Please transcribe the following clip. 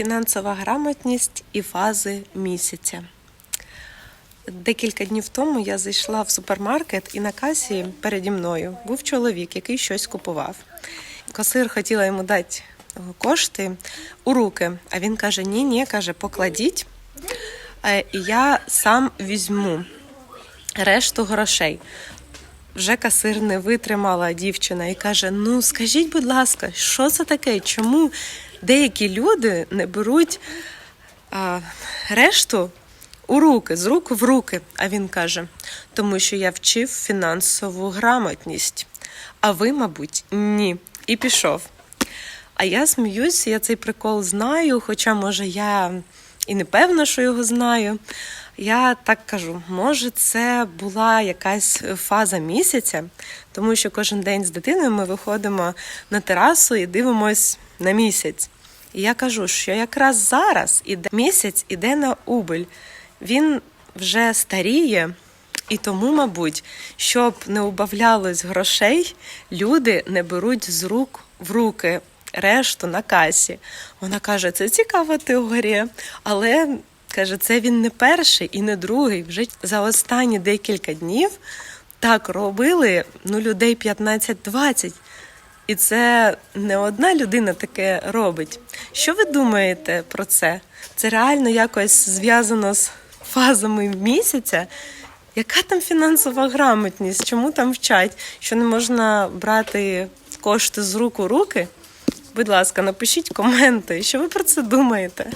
Фінансова грамотність і фази місяця. Декілька днів тому я зайшла в супермаркет і на касі переді мною був чоловік, який щось купував. Касир хотіла йому дати е, кошти у руки, а він каже: Ні, ні, каже, покладіть, е, я сам візьму решту грошей. Вже касир не витримала дівчина і каже: Ну, скажіть, будь ласка, що це таке? Чому деякі люди не беруть а, решту у руки, з рук в руки? А він каже: тому що я вчив фінансову грамотність, а ви, мабуть, ні. І пішов. А я сміюсь, я цей прикол знаю, хоча, може, я і не певна, що його знаю. Я так кажу, може, це була якась фаза місяця, тому що кожен день з дитиною ми виходимо на терасу і дивимось на місяць. І я кажу, що якраз зараз іде місяць іде на убиль. Він вже старіє, і тому, мабуть, щоб не убавлялось грошей, люди не беруть з рук в руки решту на касі. Вона каже, це цікава теорія, але каже, це він не перший і не другий. Вже за останні декілька днів так робили ну, людей 15-20. І це не одна людина таке робить. Що ви думаєте про це? Це реально якось зв'язано з фазами місяця? Яка там фінансова грамотність? Чому там вчать, що не можна брати кошти з рук у руки? Будь ласка, напишіть коменти, що ви про це думаєте.